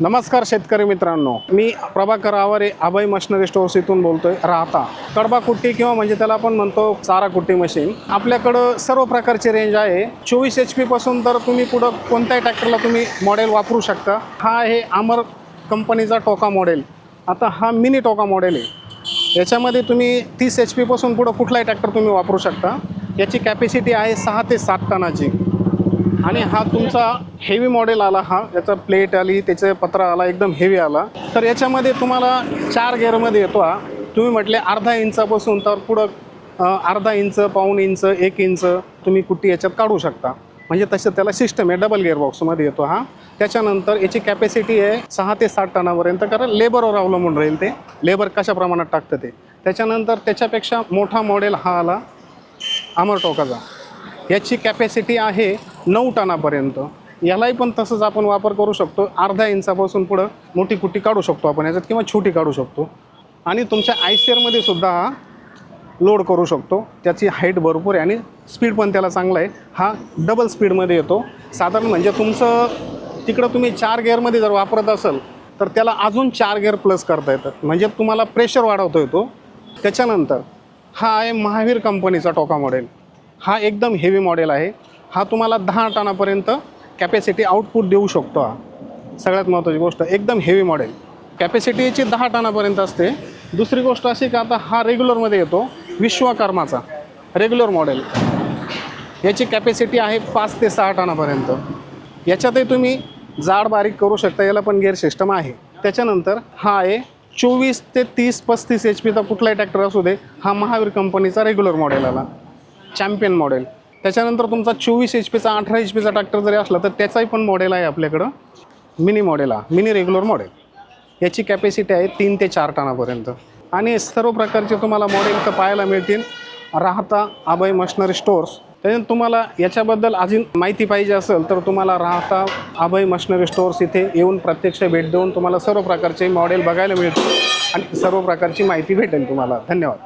नमस्कार शेतकरी मित्रांनो. मी प्रभाकर आवारे अभय मशनरी स्टोअर्स इथून बोलतोय. राहता. कडबा कुट्टी किंवा म्हणजे त्याला आपण म्हणतो चारा कुट्टी मशीन. आपल्याकडं सर्व प्रकारची रेंज आहे. चोवीस एच पी पासून तर तुम्ही पुढं कोणत्याही ट्रॅक्टरला तुम्ही मॉडेल वापरू शकता. हा आहे अमर कंपनीचा टोका मॉडेल आता हा मिनी टोका मॉडेल आहे. याच्यामध्ये तुम्ही तीस एच पीपासून पुढं कुठलाही ट्रॅक्टर तुम्ही वापरू शकता. याची कॅपॅसिटी आहे सहा ते सात टनाची. आणि हा तुमचा हेवी मॉडेल आला हा. याचा प्लेट आली त्याचं पत्र आला एकदम हेवी आला. तर याच्यामध्ये तुम्हाला चार गेअरमध्ये येतो हा. तुम्ही म्हटले अर्धा इंचापासून तर पुढं अर्धा इंच पाऊण इंच एक इंच तुम्ही कुट्टी याच्यात काढू शकता. म्हणजे तसं त्याला सिस्टम आहे डबल गिअर बॉक्समध्ये येतो हा. त्याच्यानंतर याची कॅपॅसिटी आहे सहा ते सात टनापर्यंत कारण लेबरवर अवलंबून राहील ते. लेबर कशा प्रमाणात टाकतं ते. त्याच्यानंतर त्याच्यापेक्षा मोठा मॉडेल हा आला अमर टोकाचा याची कॅपॅसिटी आहे नऊ टनापर्यंत. यालाही पण तसंच आपण वापर करू शकतो. अर्धा इंचापासून पुढं मोठी कुट्टी काढू शकतो आपण याच्यात किंवा छोटी काढू शकतो. आणि तुमच्या आय सी आरमध्ये सुद्धा हा लोड करू शकतो. त्याची हाईट भरपूर आहे आणि स्पीड पण त्याला चांगला आहे. हा डबल स्पीडमध्ये येतो. साधारण म्हणजे तुमचं तिकडं तुम्ही चार गेअरमध्ये जर वापरत असाल तर त्याला अजून चार गेअर प्लस करता येतात. म्हणजे तुम्हाला प्रेशर वाढवतो येतो. त्याच्यानंतर हा आहे महावीर कंपनीचा टोका मॉडेल. हा एकदम हेवी मॉडेल आहे. हा तुम्हाला दहा टनापर्यंत कॅपॅसिटी आउटपुट देऊ शकतो हा. सगळ्यात महत्त्वाची गोष्ट एकदम हेवी मॉडेल कॅपॅसिटी याची दहा टनापर्यंत असते. दुसरी गोष्ट अशी का आता हा रेग्युलरमध्ये येतो विश्वकर्माचा. रेग्युलर मॉडेल याची कॅपॅसिटी आहे पाच ते सहा टनापर्यंत. याच्यातही तुम्ही जाड बारीक करू शकता याला पण गेअर सिस्टम आहे. त्याच्यानंतर हा आहे चोवीस ते तीस पस्तीस एच पीचा कुठलाही ट्रॅक्टर असू दे हा महावीर कंपनीचा रेग्युलर मॉडेल आला. चॅम्पियन मॉडेल त्याच्यानंतर तुमचा चोवीस एच पीचा अठरा एच पीचा ट्रॅक्टर जरी असला तर त्याचाही पण मॉडेल आहे आपल्याकडं. मिनी मॉडेल हा मिनी रेग्युलर मॉडेल याची कॅपॅसिटी आहे तीन ते चार टनापर्यंत. आणि सर्व प्रकारचे तुम्हाला मॉडेल तर पाहायला मिळतील. राहता अभय मशनरी स्टोअर्स त्याच्यानंतर तुम्हाला याच्याबद्दल अजून माहिती पाहिजे असेल तर तुम्हाला राहता अभय मशनरी स्टोअर्स इथे येऊन प्रत्यक्ष भेट देऊन तुम्हाला सर्व प्रकारचे मॉडेल बघायला मिळतील. आणि सर्व प्रकारची माहिती भेटेल तुम्हाला. धन्यवाद.